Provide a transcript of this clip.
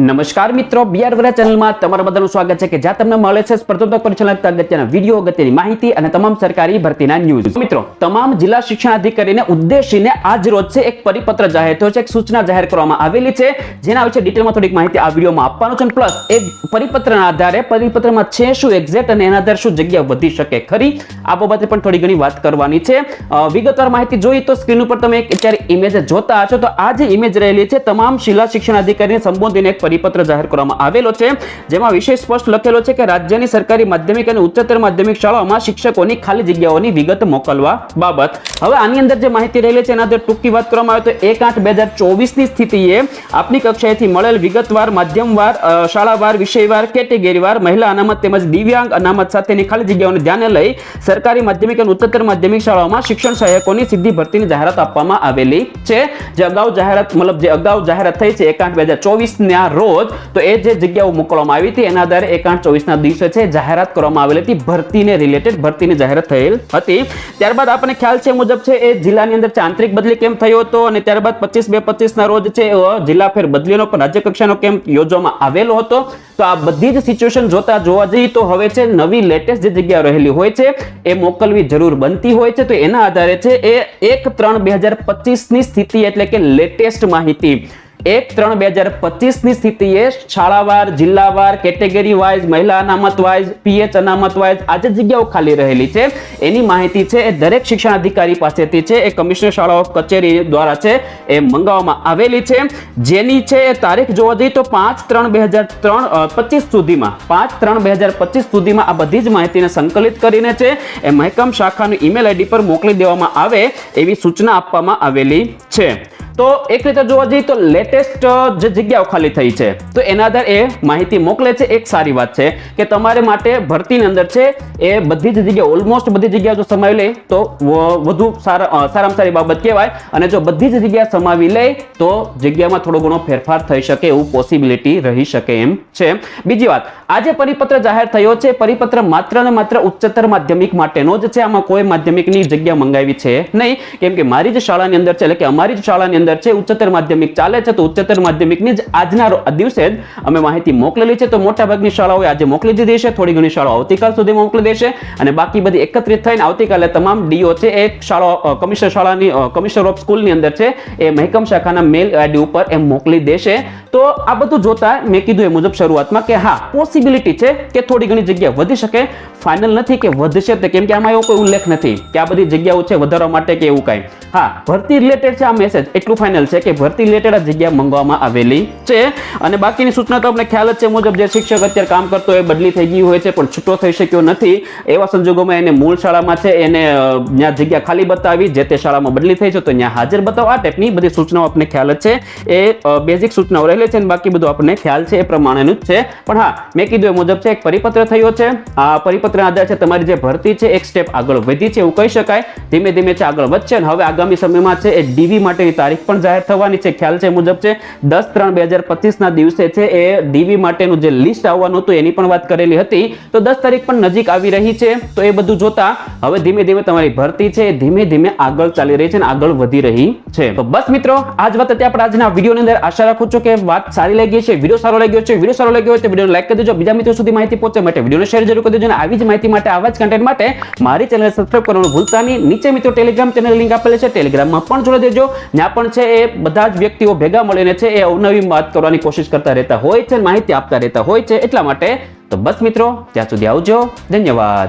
નમસ્કાર મિત્રો બીઆર વરા ચેનલમાં તમારા બધાનું સ્વાગત છે કે જ્યાં તમને મળે છે સ્પર્ધાત્મક પરીક્ષા અગત્યના વીડિયો, અગત્યની માહિતી અને તમામ સરકારી ભરતીના ન્યૂઝ મિત્રો, તમામ જિલ્લા શિક્ષણ અધિકારીને ઉદ્દેશીને આજ રોજ છે એક પરિપત્ર જાહેર થયો છે, એક સૂચના જાહેર કરવામાં આવેલી છે, જેના વિશે ડિટેલમાં થોડીક માહિતી આ વિડીયોમાં આપવાનું છે પ્લસ એ પરિપત્રના આધારે પરિપત્રમાં છે શું એક્ઝેક્ટ અને એના આધારે શું જગ્યા વધી શકે ખરી, આ બાબતે પણ થોડી ઘણી વાત કરવાની છે. વિગતવાર માહિતી જોઈએ તો સ્ક્રીન ઉપર તમે એક અત્યારે ઇમેજ જોતા હશો, તો આ જે ઇમેજ રહેલી છે, તમામ જિલ્લા શિક્ષણ અધિકારીને સંબોધીને પરિપત્ર જાહેર કરવામાં આવેલો છે, જેમાં વિશેષ સ્પષ્ટ લખેલો છે કે રાજ્યની સરકારી માધ્યમિક અને ઉચ્ચતર માધ્યમિક શાળાઓમાં શિક્ષકોની ખાલી જગ્યાઓની વિગત મોકલવા બાબત. હવે આની અંદર જે માહિતી રહેલી છે, એના અંદર ટૂંકી વાત કરવામાં આવે તો એક આઠ બે હજાર ચોવીસની સ્થિતિએ આપની કક્ષાએથી મળેલ વિગતવાર, માધ્યમવાર શાળાવાર, વિષયવાર, કેટેગરીવાર, મહિલા અનામત તેમજ દિવ્યાંગ અનામત સાથેની ખાલી જગ્યાઓને ધ્યાને લઈ સરકારી માધ્યમિક અને ઉચ્ચતર માધ્યમિક શાળાઓમાં શિક્ષણ સહાયકોની સીધી ભરતીની જાહેરાત આપવામાં આવેલી છે. જે અગાઉ જાહેરાત, મતલબ જે અગાઉ જાહેરાત થઈ છે, એક આઠ બે હજાર ચોવીસ ના રોજ, તો એ જે જગ્યાઓ મોકલવામાં આવી હતી, એના આધારે એક આઠ ચોવીસ દિવસે છે, જાહેરાત કરવામાં આવેલી હતી, ભરતીને રિલેટેડ ભરતીની જાહેરાત થયેલ હતી. ત્યારબાદ આપણને ખ્યાલ છે મુજબ છે, એ જિલ્લાની અંદર આંતરિક બદલી કેમ્પ થયો હતો? અને ત્યારબાદ પચીસ બે પચીસના રોજ છે જિલ્લા ફેર બદલીનો પણ રાજ્ય કક્ષાનો કેમ્પ યોજવામાં આવેલો હતો? તો આ બધી જ સિચ્યુએશન જોતા જોવા જઈએ તો હવે છે, નવી લેટેસ્ટ જે જગ્યા રહેલી હોય છે, એ મોકલવી જરૂર બનતી હોય છે. તો એના આધારે છે, એ એક ત્રણ બે હજાર પચીસની સ્થિતિ એટલે કે લેટેસ્ટ માહિતી. એક ત્રણ બે હજાર પચીસની સ્થિતિએ શાળાવાર, જિલ્લાવાર કેટેગરી વાઇઝ મહિલા અનામત વાઇઝ પીએચ અનામત વાઇઝ આજે જગ્યાઓ ખાલી રહેલી છે. એની માહિતી છે, એ દરેક શિક્ષણ અધિકારી પાસેથી છે, એ કમિશનર શાળાઓ, કચેરી દ્વારા છે, એ મંગાવવામાં આવેલી છે. જેની છે, એ તારીખ જોવા જઈએ તો પાંચ ત્રણ બે હજાર ત્રણ પચીસ સુધીમાં, પાંચ ત્રણ બે હજાર પચીસ સુધીમાં આ બધી જ માહિતીને સંકલિત કરીને છે, એ મહેકમ શાખાની ઈમેલ આઈડી પર મોકલી દેવામાં આવે એવી સૂચના આપવામાં આવેલી છે. તો એક રીતે જોવા જઈએ તો લેટેસ્ટ જે જગ્યાઓ ખાલી થઈ છે, તો એના આધારે એ માહિતી મોકલે છે. એક સારી વાત છે કે તમારે માટે ભરતીની અંદર છે, એ બધી જ જગ્યા ઓલમોસ્ટ બધી જગ્યા જો સમાવી લે, તો વધુ સારા સારામાં સારી બાબત કહેવાય. અને જો બધી જ જગ્યા સમાવી લે, તો જગ્યામાં થોડો ઘણો ફેરફાર થઈ શકે એવું પોસિબિલિટી રહી શકે એમ છે. બીજી વાત, આજે પરિપત્ર જાહેર થયો છે. પરિપત્ર માત્ર ને માત્ર ઉચ્ચતર માધ્યમિક માટેનો જ છે. આમાં કોઈ માધ્યમિકની જગ્યા મંગાવી છે નહીં. કેમ કે મારી જ શાળાની અંદર છે, એટલે કે અમારી જ શાળાની અંદર છે, ઉચ્ચતર માધ્યમિક ચાલે છે, તો ઉચ્ચતર માધ્યમિકની જ આજના દિવસે જ અમે માહિતી મોકલેલી છે. તો મોટાભાગની શાળાઓએ આજે મોકલી દીધી છે. થોડી ઘણી શાળાઓ આવતીકાલ સુધી મોકલી દેશે અને બાકી બધી એકત્રિત થઈને આવતીકાલે તમામ ડીઓ છે, એ શાળા કમિશનર શાળાની કમિશનર ઓફ સ્કૂલની અંદર છે, એ મહેકમ શાખાના મેલ આઈડી ઉપર એ મોકલી દેશે. તો આ બધું જોતા મેં કીધું એ મુજબ શરૂઆતમાં કે હા પોસિબિલિટી છે કે થોડી ઘણી જગ્યા વધી શકે. ફાઇનલ નથી કે વધશે તે, કેમ કે આમાં એવો કોઈ ઉલ્લેખ નથી કે આ બધી જગ્યાઓ છે વધારવા માટે કે એવું કાંઈ. હા, ભરતી રિલેટેડ છે આ મેસેજ એટલું ફાઇનલ છે કે ભરતી રિલેટેડ આ જગ્યા મંગવામાં આવેલી છે. અને બાકીની સૂચના તો આપણે ખ્યાલ જ છે મુજબ જે શિક્ષક અત્યારે કામ કરતો એ બદલી થઈ ગઈ હોય છે, પણ છૂટો થઈ શક્યો નથી. એવા સંજોગોમાં એને મૂળ શાળામાં છે, એને જ્યાં જગ્યા ખાલી બતાવી, જે તે શાળામાં બદલી થઈ છે, તો ત્યાં હાજર બતાવો. આ ટાઈપની બધી સૂચનાઓ આપણને ખ્યાલ જ છે. એ બેઝિક સૂચનાઓ રહેલી છે અને બાકી બધું આપણને ખ્યાલ છે એ પ્રમાણેનું જ છે. પણ હા, મેં કીધું એ મુજબ છે, એક પરિપત્ર થયો છે. આ પરિપત્ર આધારે છે, તમારી જે ભરતી છે, એક સ્ટેપ આગળ વધી છે એવું કહી શકાય. ધીમે ધીમે આગળ વધશે અને હવે આગામી સમયમાં છે, એ ડીવી માટેની તારીખ પણ જાહેર થવાની છે. ખ્યાલ છે મુજબ છે, દસ ત્રણ બે હજાર દિવસે છે, એ ડીવી માટેનું જે લિસ્ટ આવવાનું હતું, એની પણ વાત કરેલી હતી. તો દસ તારીખ પણ નજીક આવી રહી છે. તો એ બધું જોતા હવે ધીમે ધીમે તમારી ભરતી છે, એ ધીમે ધીમે આગળ ચાલી રહી છે અને આગળ વધી રહી છે. તો બસ મિત્રો, આજ વાત હતી આપણે આજના વિડીયોની અંદર આશા રાખું છું કે વાત સારી લાગી છે વીડિયો સારો લાગ્યો છે વીડિયો સારો લાગ્યો હોય તો વિડીયોને લાઈક કરી દેજો. બીજા મિત્રો સુધી માહિતી પહોંચે માટે વિડીયોને શેર જરૂર કરી દેજો અને આવી જ માહિતી માટે, આવા જ કન્ટેન્ટ માટે મારી ચેનલ સબસ્ક્રાઈબ કરવાનું ભૂલતા નહીં. નીચે મિત્રો ટેલિગ્રામ ચેનલ લિંક આપેલી છે ટેલિગ્રામમાં પણ જોડી દેજો. ત્યાં પણ છે એ બધા જ વ્યક્તિઓ ભેગા મળીને છે એ અવનવી વાત કરવાની કોશિશ કરતા રહેતા હોય છે માહિતી આપતા રહેતા હોય છે એટલા માટે તો બસ મિત્રો, ત્યાં સુધી આવજો. ધન્યવાદ.